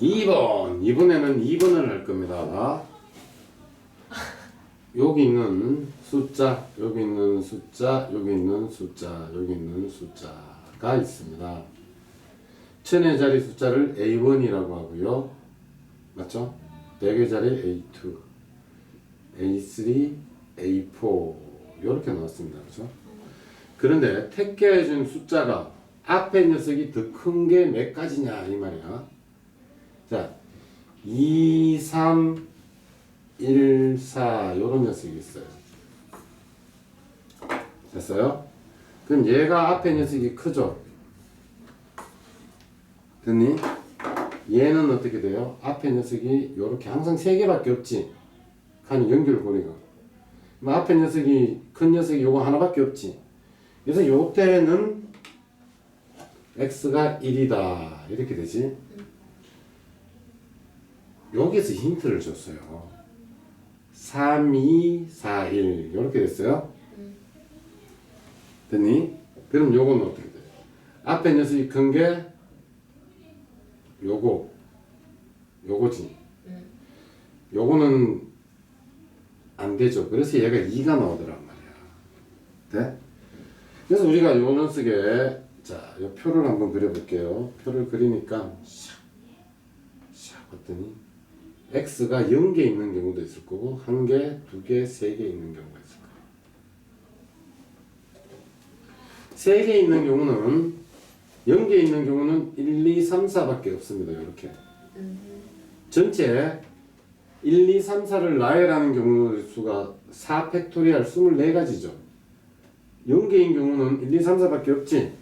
2번. 이번에는 2번을 할 겁니다. 여기 있는 숫자, 여기 있는 숫자, 여기 있는 숫자, 여기 있는 숫자가 있습니다. 천의 자리 숫자를 A1이라고 하고요. 맞죠? 100의 자리 A2, A3, A4 이렇게 나왔습니다. 그죠? 그런데 택계해준 숫자가 앞에 녀석이 더 큰 게 몇 가지냐 이 말이야. 자, 2, 3, 1, 4 이런 녀석이 있어요. 됐어요? 그럼 얘가 앞에 녀석이 크죠? 됐니? 얘는 어떻게 돼요? 앞에 녀석이 이렇게 항상 세 개밖에 없지. 한 연결 고리가. 그럼 앞에 녀석이 큰 녀석이 요거 하나밖에 없지. 그래서 요때는 x가 1이다 이렇게 되지. 여기서 힌트를 줬어요. 3, 2, 4, 1 이렇게 됐어요. 됐니? 그럼 요거는 어떻게 돼요? 앞에 녀석이 큰 게 요거 요거지. 요거는 안 되죠. 그래서 얘가 2가 나오더란 말이야. 돼? 그래서 우리가 요 녀석에 자, 요 표를 한번 그려볼게요. 표를 그리니까 샥, 샥 봤더니 x가 0개 있는 경우도 있을 거고 한 개, 두 개, 세개 있는 경우가 있을 거예요. 세개 있는 경우는 0개 있는 경우는 1, 2, 3, 4밖에 없습니다. 이렇게. 전체 1, 2, 3, 4를 나열하는 경우 수가 4 팩토리얼 24가지죠. 0개인 경우는 1, 2, 3, 4밖에 없지.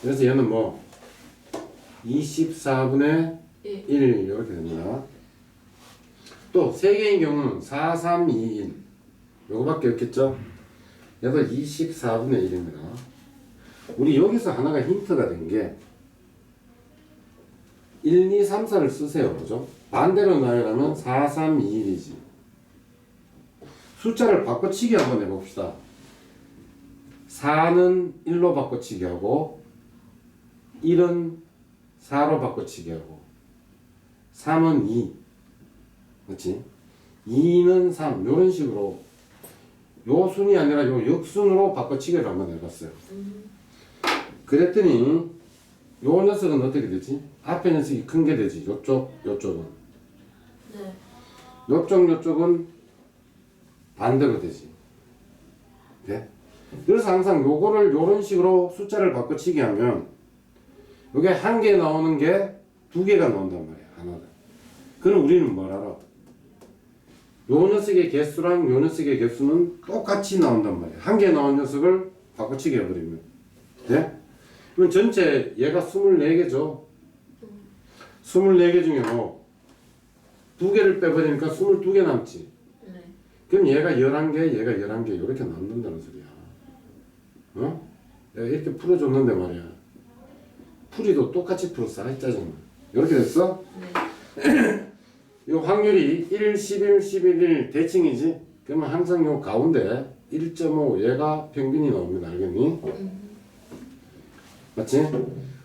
그래서 얘는 뭐 24분의 1. 1 이렇게 됩니다. 또 3개인 경우는 4, 3, 2, 1 요거밖에 없겠죠? 얘도 24분의 1입니다. 우리 여기서 하나가 힌트가 된 게 1, 2, 3, 4를 쓰세요. 그죠? 반대로 나열하면 4, 3, 2, 1이지. 숫자를 바꿔치기 한번 해봅시다. 4는 1로 바꿔치기 하고 1은 4로 바꿔치기 하고 3은 2 그렇지? 2는 3 이런 식으로 요 순이 아니라 요 역순으로 바꿔치기를 한번 해봤어요 그랬더니 요 녀석은 어떻게 되지? 앞에 녀석이 큰 게 되지 요쪽 요쪽은 네. 요쪽 요쪽은 반대로 되지 네? 그래서 항상 요거를 요런 식으로 숫자를 바꿔치기 하면 요게 한 개 나오는 게 두 개가 나온단 말이야 하나가 그럼 우리는 뭘 알아? 요 녀석의 개수랑 요 녀석의 개수는 똑같이 나온단 말이야 한개 나온 녀석을 바꿔치기 해버리면 네? 그럼 전체 얘가 24개죠 24개 중에 뭐 두 개를 빼버리니까 22개 남지 네. 그럼 얘가 11개, 얘가 11개 이렇게 남는다는 소리야. 어? 내가 이렇게 풀어줬는데 말이야. 풀이도 똑같이 풀었어. 아이 짜증나. 이렇게 됐어? 네. 이 확률이 1, 11, 11, 1 대칭이지? 그러면 항상 요 가운데 1.5 얘가 평균이 나옵니다. 알겠니? 맞지?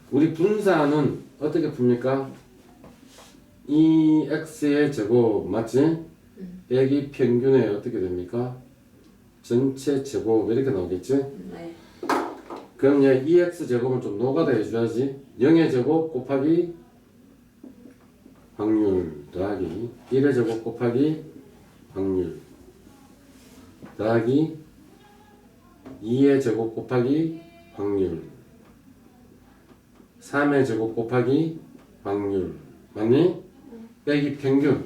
우리 분사는 어떻게 풉니까? 2x의 제곱 맞지? 빼기 평균에 어떻게 됩니까? 전체 제곱 이렇게 나오겠지? 네. 그럼 얘 2x 제곱은 좀 노가다 해줘야지 0의 제곱 곱하기 확률 더하기 1의 제곱 곱하기 확률 더하기 2의 제곱 곱하기 확률 3의 제곱 곱하기 확률 맞니? 빼기 평균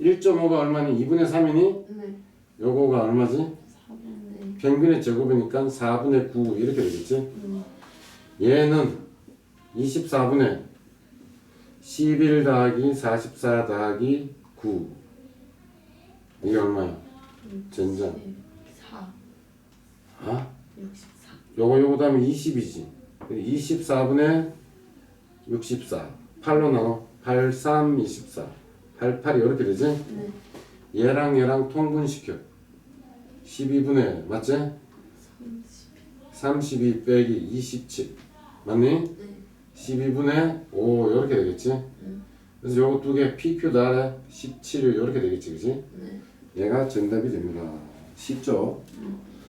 1.5가 얼마니? 2분의 3이니? 네. 요거가 얼마지? 4분의 평균의 제곱이니까 4분의 9 이렇게 되겠지? 얘는 24분의 11 더하기 44 더하기 9 이게 얼마야? 전장 4. 아? 64. 요거 요거 다음에 20이지 24분의 64 8로 나눠 8, 3, 24 8, 8이 이렇게 되지? 네. 얘랑 얘랑 통분시켜 12분의 맞지? 30. 32 빼기 27 맞니? 네. 12분의 5 이렇게 되겠지? 그래서 요거 두 개 PQ 다음에 17일 이렇게 되겠지 그지? 네. 얘가 정답이 됩니다 쉽죠? 음.